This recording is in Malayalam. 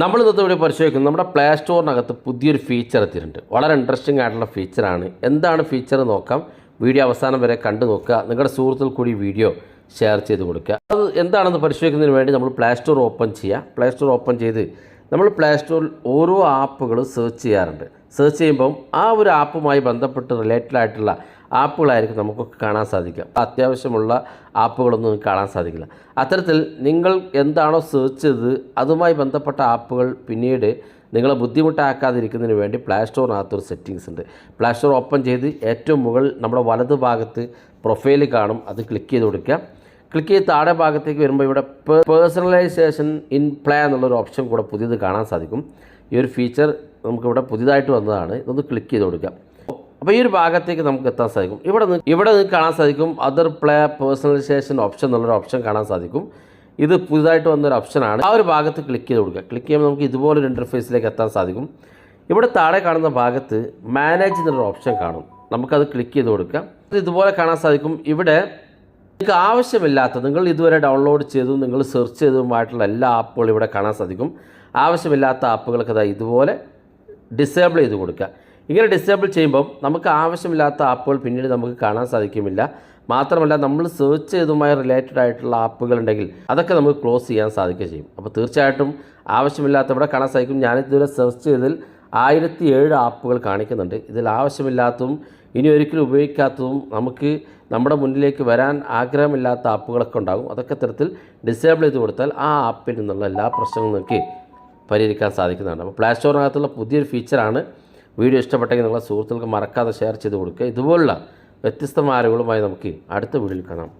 നമ്മൾ ഇന്നത്തെ ഇവിടെ പരിശോധിക്കുന്നത് നമ്മുടെ പ്ലേ സ്റ്റോറിനകത്ത് പുതിയൊരു ഫീച്ചർ എത്തിയിട്ടുണ്ട്. വളരെ ഇൻട്രസ്റ്റിംഗ് ആയിട്ടുള്ള ഫീച്ചറാണ് എന്താണ് ഫീച്ചർ നോക്കാം. വീഡിയോ അവസാനം വരെ കണ്ടു നോക്കുക. നിങ്ങളുടെ സുഹൃത്തുക്കൾ കൂടി വീഡിയോ ഷെയർ ചെയ്ത് കൊടുക്കുക. അത് എന്താണെന്ന് പരിശോധിക്കുന്നതിന് വേണ്ടി നമ്മൾ പ്ലേ സ്റ്റോർ ഓപ്പൺ ചെയ്യുക പ്ലേ സ്റ്റോർ ഓപ്പൺ ചെയ്ത് നമ്മൾ പ്ലേ സ്റ്റോറിൽ ഓരോ ആപ്പുകൾ സെർച്ച് ചെയ്യാറുണ്ട്. സെർച്ച് ചെയ്യുമ്പം ആ ഒരു ആപ്പുമായി ബന്ധപ്പെട്ട് റിലേറ്റഡ് ആയിട്ടുള്ള ആപ്പുകളായിരിക്കും നമുക്കൊക്കെ കാണാൻ സാധിക്കുക. അത്യാവശ്യമുള്ള ആപ്പുകളൊന്നും കാണാൻ സാധിക്കില്ല. അത്തരത്തിൽ നിങ്ങൾ എന്താണോ സെർച്ച് ചെയ്തത് അതുമായി ബന്ധപ്പെട്ട ആപ്പുകൾ പിന്നീട് നിങ്ങളെ ബുദ്ധിമുട്ടാക്കാതിരിക്കുന്നതിന് വേണ്ടി പ്ലേ സ്റ്റോറിനകത്തൊരു സെറ്റിങ്സ് ഉണ്ട്. പ്ലേ സ്റ്റോർ ഓപ്പൺ ചെയ്ത് ഏറ്റവും മുകളിൽ നമ്മുടെ വലതു ഭാഗത്ത് പ്രൊഫൈൽ കാണും. അത് ക്ലിക്ക് ചെയ്ത് കൊടുക്കുക. ക്ലിക്ക് ചെയ്ത് താഴെ ഭാഗത്തേക്ക് വരുമ്പോൾ ഇവിടെ പേഴ്സണലൈസേഷൻ ഇൻ പ്ലേ എന്നുള്ളൊരു ഓപ്ഷൻ കൂടെ പുതിയത് കാണാൻ സാധിക്കും. ഈ ഒരു ഫീച്ചർ നമുക്കിവിടെ പുതിയതായിട്ട് വന്നതാണ്. ഇതൊന്ന് ക്ലിക്ക് ചെയ്ത് കൊടുക്കുക അപ്പോൾ ഈ ഒരു ഭാഗത്തേക്ക് നമുക്ക് എത്താൻ സാധിക്കും. ഇവിടെ ഇവിടെ നിങ്ങൾക്ക് കാണാൻ സാധിക്കും അതർ പ്ലേ പേഴ്സണലൈസേഷൻ ഓപ്ഷൻ എന്നുള്ളൊരു ഓപ്ഷൻ കാണാൻ സാധിക്കും. ഇത് പുതുതായിട്ട് വന്നൊരു ഓപ്ഷനാണ് ആ ഒരു ഭാഗത്ത് ക്ലിക്ക് ചെയ്ത് കൊടുക്കുക. ക്ലിക്ക് ചെയ്യുമ്പോൾ നമുക്ക് ഇതുപോലൊരു ഇന്റർഫേസിലേക്ക് എത്താൻ സാധിക്കും. ഇവിടെ താഴെ കാണുന്ന ഭാഗത്ത് മാനേജ് എന്നൊരു ഓപ്ഷൻ കാണും. നമുക്കത് ക്ലിക്ക് ചെയ്ത് കൊടുക്കാം. ഇത് ഇതുപോലെ കാണാൻ സാധിക്കും. ഇവിടെ നിങ്ങൾക്ക് ആവശ്യമില്ലാത്ത നിങ്ങൾ ഇതുവരെ ഡൗൺലോഡ് ചെയ്തതും നിങ്ങൾ സെർച്ച് ചെയ്തതുമായിട്ടുള്ള എല്ലാ ആപ്പുകളും ഇവിടെ കാണാൻ സാധിക്കും. ആവശ്യമില്ലാത്ത ആപ്പുകൾക്ക് അതാ ഇതുപോലെ ഡിസേബിൾ ചെയ്ത് കൊടുക്കുക. ഇങ്ങനെ ഡിസേബിൾ ചെയ്യുമ്പം നമുക്ക് ആവശ്യമില്ലാത്ത ആപ്പുകൾ പിന്നീട് നമുക്ക് കാണാൻ സാധിക്കുമില്ല. മാത്രമല്ല നമ്മൾ സെർച്ച് ചെയ്തതുമായി റിലേറ്റഡ് ആയിട്ടുള്ള ആപ്പുകൾ ഉണ്ടെങ്കിൽ അതൊക്കെ നമുക്ക് ക്ലോസ് ചെയ്യാൻ സാധിക്കുകയും ചെയ്യും. അപ്പോൾ തീർച്ചയായിട്ടും ആവശ്യമില്ലാത്ത ഇവിടെ കാണാൻ സാധിക്കും. ഞാൻ ഇതുവരെ സെർച്ച് ചെയ്തതിൽ ആയിരത്തി ഏഴ് ആപ്പുകൾ കാണിക്കുന്നുണ്ട്. ഇതിൽ ആവശ്യമില്ലാത്തതും ഇനി ഒരിക്കലും ഉപയോഗിക്കാത്തതും നമുക്ക് നമ്മുടെ മുന്നിലേക്ക് വരാൻ ആഗ്രഹമില്ലാത്ത ആപ്പുകളൊക്കെ ഉണ്ടാകും. അതൊക്കെ തരത്തിൽ ഡിസേബിൾ ചെയ്ത് കൊടുത്താൽ ആ ആപ്പിൽ നിന്നുള്ള എല്ലാ പ്രശ്നങ്ങളും നിങ്ങൾക്ക് പരിഹരിക്കാൻ സാധിക്കുന്നതാണ്. അപ്പോൾ പ്ലേ സ്റ്റോറിനകത്തുള്ള പുതിയൊരു ഫീച്ചറാണ് വീഡിയോ ഇഷ്ടപ്പെട്ടെങ്കിൽ നിങ്ങളെ സുഹൃത്തുക്കൾക്ക് മറക്കാതെ ഷെയർ ചെയ്ത് കൊടുക്കുക. ഇതുപോലുള്ള വ്യത്യസ്തമായ അറിവുകളുമായി നമുക്ക് അടുത്ത വീഡിയോയിൽ കാണാം.